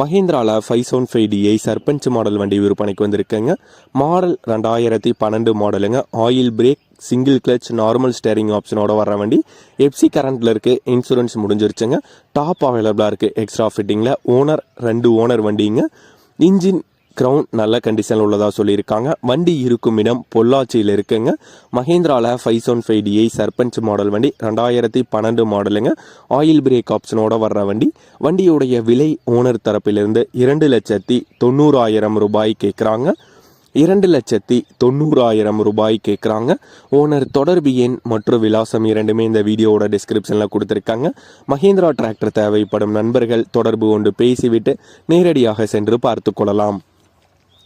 மஹேந்திராவில் five seven five DI Sarpanch model வண்டி விற்பனைக்கு வந்திருக்கேங்க. மாடல் ரெண்டாயிரத்தி பன்னெண்டு மாடலுங்க oil brake single clutch normal steering ஆப்ஷனோட வர வண்டி. எஃப்சி கரண்ட்டில் இருக்குது இன்சூரன்ஸ் முடிஞ்சிருச்சுங்க. டாப் அவைலபிளாக இருக்குது எக்ஸ்ட்ரா ஃபிட்டிங்கில் ஓனர் ரெண்டு ஓனர் வண்டிங்க. இன்ஜின் கிரவுண்ட் நல்ல கண்டிஷனில் உள்ளதாக சொல்லியிருக்காங்க. வண்டி இருக்கும் இடம் பொள்ளாச்சியில் இருக்குங்க. மஹேந்திராவில் five seven five DI Sarpanch model வண்டி ரெண்டாயிரத்தி பன்னெண்டு மாடலுங்க. ஆயில் பிரேக் ஆப்ஷனோட வர்ற வண்டி. வண்டியுடைய விலை ஓனர் தரப்பிலிருந்து இரண்டு லட்சத்தி தொண்ணூறாயிரம் ரூபாய் கேட்குறாங்க இரண்டு லட்சத்தி தொண்ணூறாயிரம் ரூபாய் கேட்குறாங்க ஓனர் தொடர்பு எண் மற்றும் விலாசம் இரண்டுமே இந்த வீடியோவோட டிஸ்கிரிப்ஷனில் கொடுத்துருக்காங்க. மஹேந்திரா டிராக்டர் தேவைப்படும் நண்பர்கள் தொடர்பு கொண்டு பேசிவிட்டு நேரடியாக சென்று பார்த்து கொள்ளலாம்.